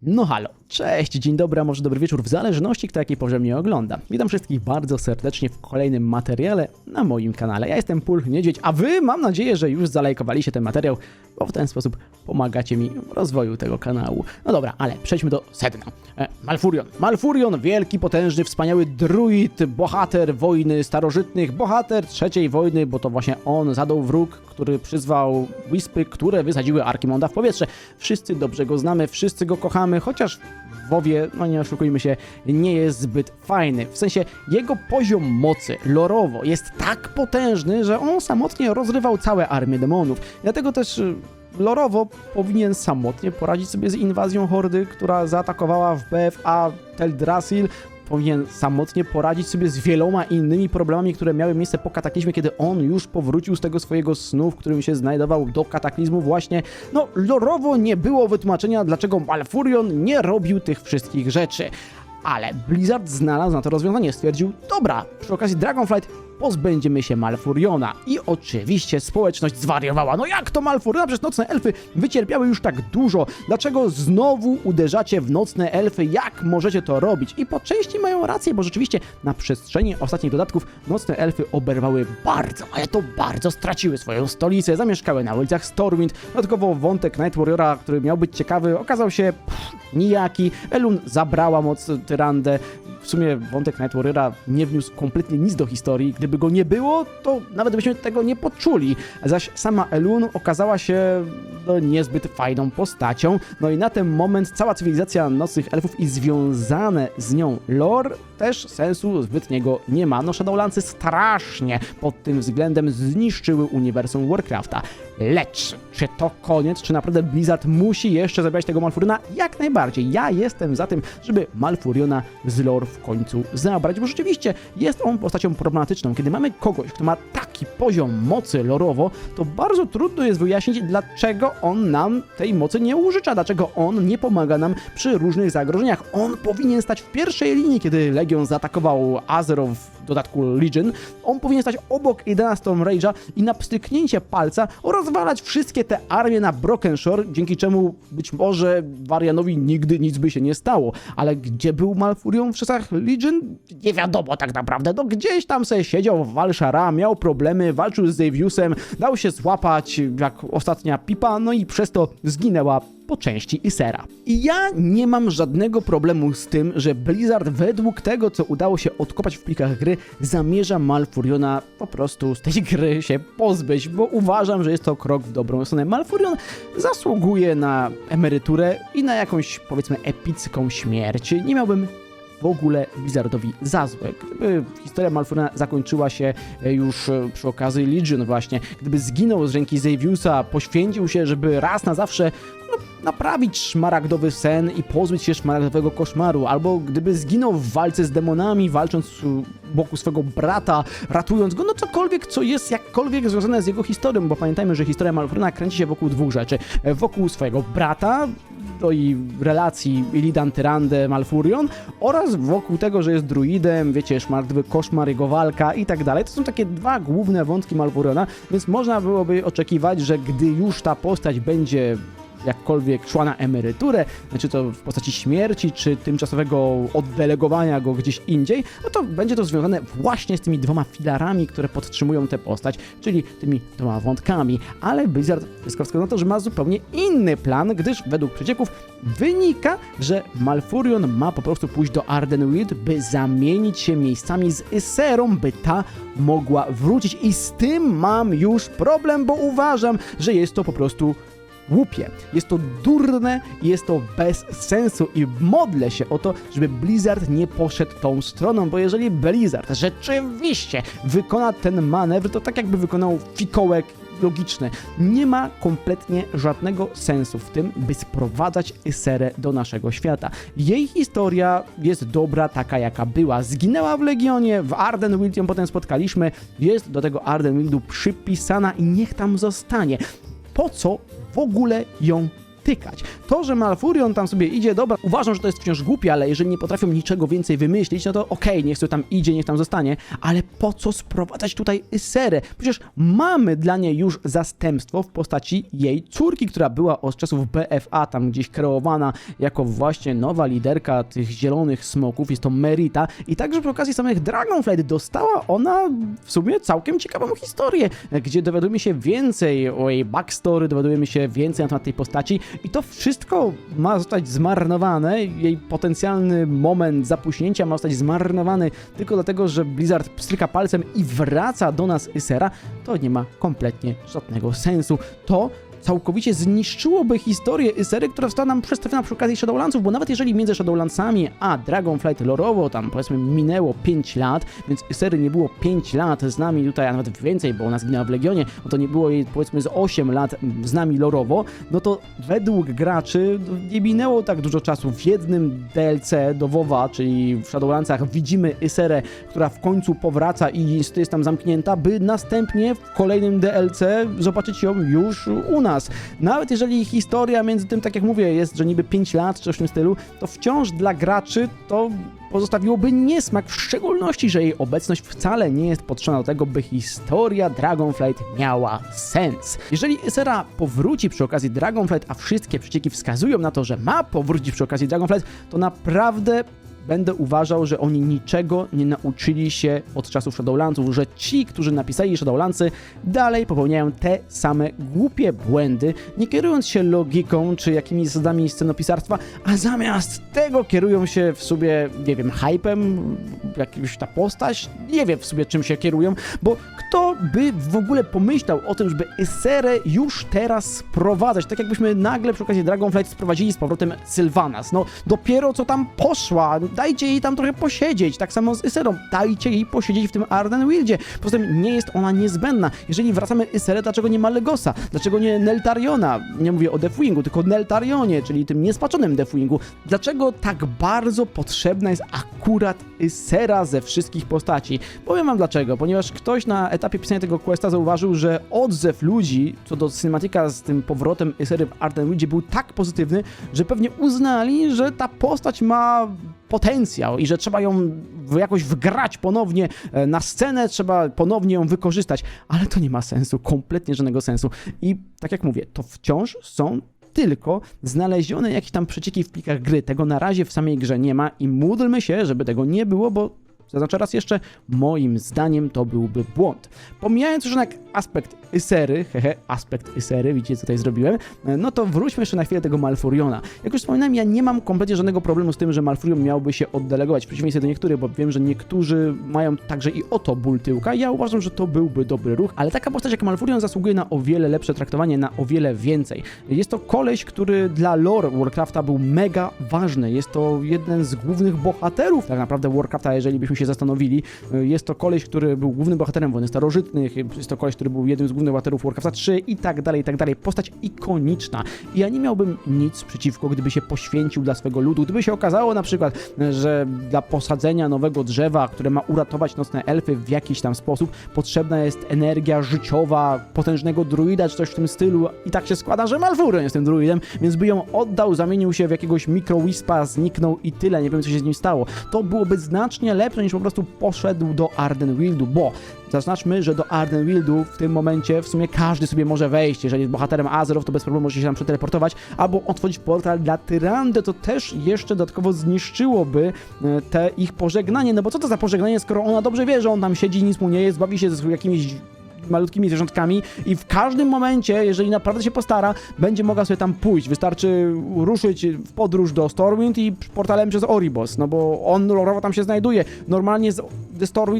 No halo, cześć, dzień dobry, a może dobry wieczór, w zależności kto jakiej porze mnie ogląda. Witam wszystkich bardzo serdecznie w kolejnym materiale na moim kanale. Ja jestem Pól Niedźwiedź, a wy mam nadzieję, że już zalajkowaliście ten materiał, bo w ten sposób pomagacie mi w rozwoju tego kanału. No dobra, ale przejdźmy do sedna. E, Malfurion. Malfurion, wielki, potężny, wspaniały druid, bohater wojny starożytnych, bohater trzeciej wojny, bo to właśnie on zadał wróg, który przyzwał wispy, które wysadziły Arkimonda w powietrze. Wszyscy dobrze go znamy, wszyscy go kochamy, chociaż w WoWie, no nie oszukujmy się, nie jest zbyt fajny. W sensie jego poziom mocy lorowo jest tak potężny, że on samotnie rozrywał całe armię demonów. Dlatego też y, lorowo powinien samotnie poradzić sobie z inwazją hordy, która zaatakowała w BFA Teldrassil. Powinien samotnie poradzić sobie z wieloma innymi problemami, które miały miejsce po kataklizmie, kiedy on już powrócił z tego swojego snu, w którym się znajdował do kataklizmu właśnie. No, lorowo nie było wytłumaczenia, dlaczego Malfurion nie robił tych wszystkich rzeczy. Ale Blizzard znalazł na to rozwiązanie. Stwierdził, dobra, przy okazji Dragonflight pozbędziemy się Malfuriona. I oczywiście społeczność zwariowała. No jak to Malfuriona? Przecież nocne elfy wycierpiały już tak dużo. Dlaczego znowu uderzacie w nocne elfy? Jak możecie to robić? I po części mają rację, bo rzeczywiście na przestrzeni ostatnich dodatków nocne elfy oberwały bardzo, ale to bardzo straciły swoją stolicę. Zamieszkały na ulicach Stormwind. Dodatkowo wątek Night Warriora, który miał być ciekawy, okazał się pff, nijaki. Elun zabrała moc Tyrandę. W sumie wątek Night Warriora nie wniósł kompletnie nic do historii. Gdyby go nie było, to nawet byśmy tego nie poczuli. Zaś sama Elun okazała się no, niezbyt fajną postacią. No i na ten moment cała cywilizacja nocnych elfów i związane z nią lore też sensu zbytniego nie ma. No Shadowlandsy strasznie pod tym względem zniszczyły uniwersum Warcrafta. Lecz, czy to koniec? Czy naprawdę Blizzard musi jeszcze zabierać tego Malfuriona? Jak najbardziej. Ja jestem za tym, żeby Malfuriona z lore w końcu zabrać, bo rzeczywiście jest on postacią problematyczną. Kiedy mamy kogoś, kto ma taki poziom mocy lorowo, to bardzo trudno jest wyjaśnić, dlaczego on nam tej mocy nie użycza, dlaczego on nie pomaga nam przy różnych zagrożeniach. On powinien stać w pierwszej linii, kiedy Legion zaatakował Azeroth dodatku Legion. On powinien stać obok Idana Storm Rage'a i na pstryknięcie palca rozwalać wszystkie te armie na Broken Shore, dzięki czemu być może Varianowi nigdy nic by się nie stało. Ale gdzie był Malfurion w czasach Legion? Nie wiadomo tak naprawdę. No gdzieś tam sobie siedział w Valshara, miał problemy, walczył z Daviusem, dał się złapać jak ostatnia pipa, no i przez to zginęła po części Isera. I ja nie mam żadnego problemu z tym, że Blizzard według tego, co udało się odkopać w plikach gry, zamierza Malfuriona po prostu z tej gry się pozbyć, bo uważam, że jest to krok w dobrą stronę. Malfurion zasługuje na emeryturę i na jakąś, powiedzmy, epicką śmierć. Nie miałbym w ogóle Blizzardowi za złe. Gdyby historia Malfuriona zakończyła się e, już e, przy okazji Legion właśnie, gdyby zginął z ręki Xaviusa, poświęcił się, żeby raz na zawsze naprawić szmaragdowy sen i pozbyć się szmaragdowego koszmaru, albo gdyby zginął w walce z demonami, walcząc boku swego brata, ratując go, no cokolwiek, co jest jakkolwiek związane z jego historią, bo pamiętajmy, że historia Malfuriona kręci się wokół dwóch rzeczy. E, Wokół swojego brata, no i relacji Illidan Tyrande Malfurion oraz wokół tego, że jest druidem, wiecie, szmaragdowy koszmar, jego walka i tak dalej. To są takie dwa główne wątki Malfuriona, więc można byłoby oczekiwać, że gdy już ta postać będzie jakkolwiek szła na emeryturę, czy to w postaci śmierci, czy tymczasowego oddelegowania go gdzieś indziej, no to będzie to związane właśnie z tymi dwoma filarami, które podtrzymują tę postać, czyli tymi dwoma wątkami. Ale Blizzard wszystko wskazuje na to, że ma zupełnie inny plan, gdyż według przecieków wynika, że Malfurion ma po prostu pójść do Ardenweald, by zamienić się miejscami z Iserą, by ta mogła wrócić i z tym mam już problem, bo uważam, że jest to po prostu głupie. Jest to durne i jest to bez sensu i modlę się o to, żeby Blizzard nie poszedł tą stroną, bo jeżeli Blizzard rzeczywiście wykona ten manewr, to tak jakby wykonał fikołek logiczny. Nie ma kompletnie żadnego sensu w tym, by sprowadzać Serę do naszego świata. Jej historia jest dobra taka, jaka była. Zginęła w Legionie, w Ardenweald ją potem spotkaliśmy, jest do tego Ardenwealdu przypisana i niech tam zostanie. Po co w ogóle ją tykać. To, że Malfurion tam sobie idzie, dobra, uważam, że to jest wciąż głupie, ale jeżeli nie potrafią niczego więcej wymyślić, no to okej, niech sobie tam idzie, niech tam zostanie, ale po co sprowadzać tutaj Iserę? Przecież mamy dla niej już zastępstwo w postaci jej córki, która była od czasów BFA tam gdzieś kreowana jako właśnie nowa liderka tych zielonych smoków, jest to Merita i także przy okazji samych Dragonflight dostała ona w sumie całkiem ciekawą historię, gdzie dowiadujemy się więcej o jej backstory, dowiadujemy się więcej na temat tej postaci i to wszystko ma zostać zmarnowane, jej potencjalny moment zapuśnięcia ma zostać zmarnowany tylko dlatego, że Blizzard pstryka palcem i wraca do nas Isera, to nie ma kompletnie żadnego sensu. To całkowicie zniszczyłoby historię Isery, która została nam przedstawiona przy okazji Shadowlandsów, bo nawet jeżeli między Shadowlandsami a Dragonflight lorowo tam powiedzmy minęło 5 lat, więc Isery nie było 5 lat z nami tutaj, a nawet więcej, bo ona zginęła w Legionie, no to nie było jej powiedzmy z 8 lat z nami lorowo, no to według graczy nie minęło tak dużo czasu. W jednym DLC do WoWa, czyli w Shadowlandsach widzimy Iserę, która w końcu powraca i jest tam zamknięta, by następnie w kolejnym DLC zobaczyć ją już u nas. Nawet jeżeli historia między tym, tak jak mówię, jest, że niby 5 lat czy coś w tym stylu, to wciąż dla graczy to pozostawiłoby niesmak, w szczególności, że jej obecność wcale nie jest potrzebna do tego, by historia Dragonflight miała sens. Jeżeli Isera powróci przy okazji Dragonflight, a wszystkie przecieki wskazują na to, że ma powrócić przy okazji Dragonflight, to naprawdę będę uważał, że oni niczego nie nauczyli się od czasów Shadowlandsów, że ci, którzy napisali Shadowlandsy, dalej popełniają te same głupie błędy, nie kierując się logiką czy jakimiś zasadami scenopisarstwa, a zamiast tego kierują się w sobie, nie wiem, hypem, jakąś ta postać, nie wiem w sobie czym się kierują, bo kto by w ogóle pomyślał o tym, żeby Eserę już teraz sprowadzać, tak jakbyśmy nagle przy okazji Dragonflight sprowadzili z powrotem Sylvanas, no dopiero co tam poszła, dajcie jej tam trochę posiedzieć, tak samo z Iserą, dajcie jej posiedzieć w tym Arden Wildzie, poza tym nie jest ona niezbędna, jeżeli wracamy Iserę, dlaczego nie ma Legosa, dlaczego nie Neltariona, nie mówię o Deathwingu, tylko Neltarionie, czyli tym niespaczonym Deathwingu, dlaczego tak bardzo potrzebna jest akurat Isera ze wszystkich postaci? Powiem wam dlaczego, ponieważ ktoś na etapie pisania tego questa zauważył, że odzew ludzi co do cinematika z tym powrotem Isery w Arden Wildzie był tak pozytywny, że pewnie uznali, że ta postać ma potencjał i że trzeba ją jakoś wgrać ponownie e, na scenę, trzeba ponownie ją wykorzystać, ale to nie ma sensu, kompletnie żadnego sensu. I tak jak mówię, to wciąż są tylko znalezione jakieś tam przecieki w plikach gry. Tego na razie w samej grze nie ma i módlmy się, żeby tego nie było, bo zaznaczę raz jeszcze, moim zdaniem to byłby błąd. Pomijając już jednak aspekt Isery, hehe, aspekt Isery, widzicie co tutaj zrobiłem, e, no to wróćmy jeszcze na chwilę tego Malfuriona. Jak już wspominałem, ja nie mam kompletnie żadnego problemu z tym, że Malfurion miałby się oddelegować, w przeciwieństwie do niektórych, bo wiem, że niektórzy mają także i o to ból tyłka. Ja uważam, że to byłby dobry ruch, ale taka postać jak Malfurion zasługuje na o wiele lepsze traktowanie, na o wiele więcej. Jest to koleś, który dla lore Warcrafta był mega ważny. Jest to jeden z głównych bohaterów tak naprawdę Warcrafta, jeżeli byśmy się zastanowili. Jest to koleś, który był głównym bohaterem Wojny Starożytnych, jest to koleś, który był jednym z głównych bohaterów Warcrafta 3 i tak dalej, i tak dalej. Postać ikoniczna. I ja nie miałbym nic przeciwko, gdyby się poświęcił dla swego ludu. Gdyby się okazało na przykład, że dla posadzenia nowego drzewa, które ma uratować nocne elfy w jakiś tam sposób, potrzebna jest energia życiowa, potężnego druida, czy coś w tym stylu. I tak się składa, że Malfurion jest tym druidem, więc by ją oddał, zamienił się w jakiegoś mikrowispa, zniknął i tyle. Nie wiem, co się z nim stało. To byłoby znacznie lepsze, niż po prostu poszedł do Ardenwildu, bo Zaznaczmy, że do Ardenwildu w tym momencie w sumie każdy sobie może wejść. Jeżeli jest bohaterem Azeroth, to bez problemu może się tam przeteleportować, albo otworzyć portal dla Tyrandy, to też jeszcze dodatkowo zniszczyłoby e, te ich pożegnanie. No bo co to za pożegnanie, skoro ona dobrze wie, że on tam siedzi, nic mu nie jest, bawi się z jakimiś malutkimi zwierzątkami i w każdym momencie, jeżeli naprawdę się postara, będzie mogła sobie tam pójść. Wystarczy ruszyć w podróż do Stormwind i portalem przez Oribos, no bo on lorowo tam się znajduje. Normalnie z,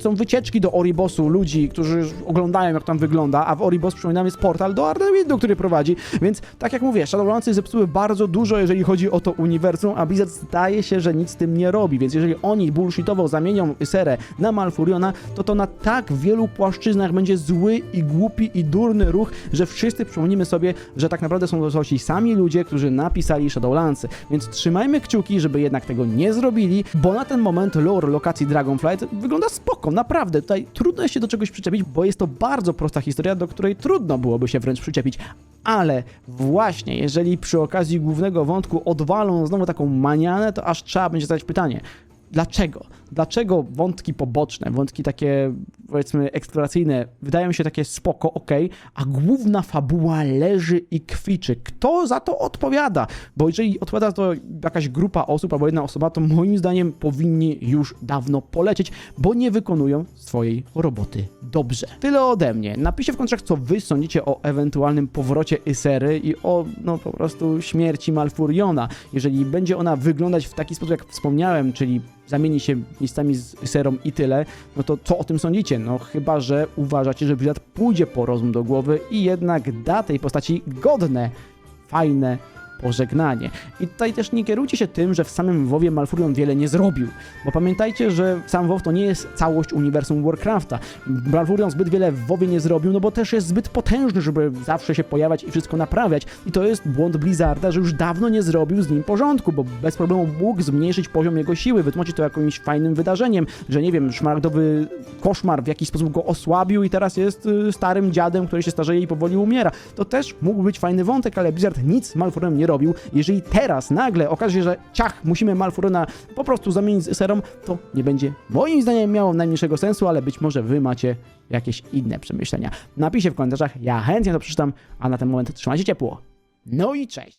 są wycieczki do Oribosu ludzi, którzy oglądają jak tam wygląda, a w Oribos przypominam jest portal do Ardenwindu, który prowadzi, więc tak jak mówię, Shadowlandsy zepsuły bardzo dużo, jeżeli chodzi o to uniwersum, a Blizzard zdaje się, że nic z tym nie robi, więc jeżeli oni bullshitowo zamienią Serę na Malfuriona, to to na tak wielu płaszczyznach będzie zły i głupi i durny ruch, że wszyscy przypomnimy sobie, że tak naprawdę są to ci sami ludzie, którzy napisali Shadowlandsy. Więc trzymajmy kciuki, żeby jednak tego nie zrobili, bo na ten moment lore lokacji Dragonflight wygląda spoko, naprawdę. Tutaj trudno się do czegoś przyczepić, bo jest to bardzo prosta historia, do której trudno byłoby się wręcz przyczepić. ale właśnie jeżeli przy okazji głównego wątku odwalą znowu taką manianę, to aż trzeba będzie zadać pytanie, Dlaczego? Dlaczego wątki poboczne, wątki takie powiedzmy eksploracyjne wydają się takie spoko, ok, a główna fabuła leży i kwiczy? Kto za to odpowiada? Bo jeżeli odpowiada to jakaś grupa osób albo jedna osoba, to moim zdaniem powinni już dawno polecieć, bo nie wykonują swojej roboty dobrze. Tyle ode mnie. Napiszcie w komentarzach, co wy sądzicie o ewentualnym powrocie Isery i o, no po prostu śmierci Malfuriona. Jeżeli będzie ona wyglądać w taki sposób, jak wspomniałem, czyli zamieni się miejscami z Iserą i tyle, no to co o tym sądzicie? No chyba, że uważacie, że Blizzard pójdzie po rozum do głowy i jednak da tej postaci godne, fajne pożegnanie. I tutaj też nie kierujcie się tym, że w samym WoWie Malfurion wiele nie zrobił, bo pamiętajcie, że sam WoW to nie jest całość uniwersum Warcrafta. Malfurion zbyt wiele w WoWie nie zrobił, no bo też jest zbyt potężny, żeby zawsze się pojawiać i wszystko naprawiać. I to jest błąd Blizzarda, że już dawno nie zrobił z nim porządku, bo bez problemu mógł zmniejszyć poziom jego siły, wytłumaczyć to jakimś fajnym wydarzeniem, że nie wiem, szmaragdowy koszmar w jakiś sposób go osłabił i teraz jest y, starym dziadem, który się starzeje i powoli umiera. To też mógł być fajny wątek, ale Blizzard nic z Malfurionem nie robił. Jeżeli teraz nagle okaże się, że ciach, musimy Malfuriona po prostu zamienić z Serą, to nie będzie moim zdaniem miało najmniejszego sensu, ale być może wy macie jakieś inne przemyślenia. Napiszcie w komentarzach, ja chętnie to przeczytam, a na ten moment trzymajcie ciepło. No i cześć!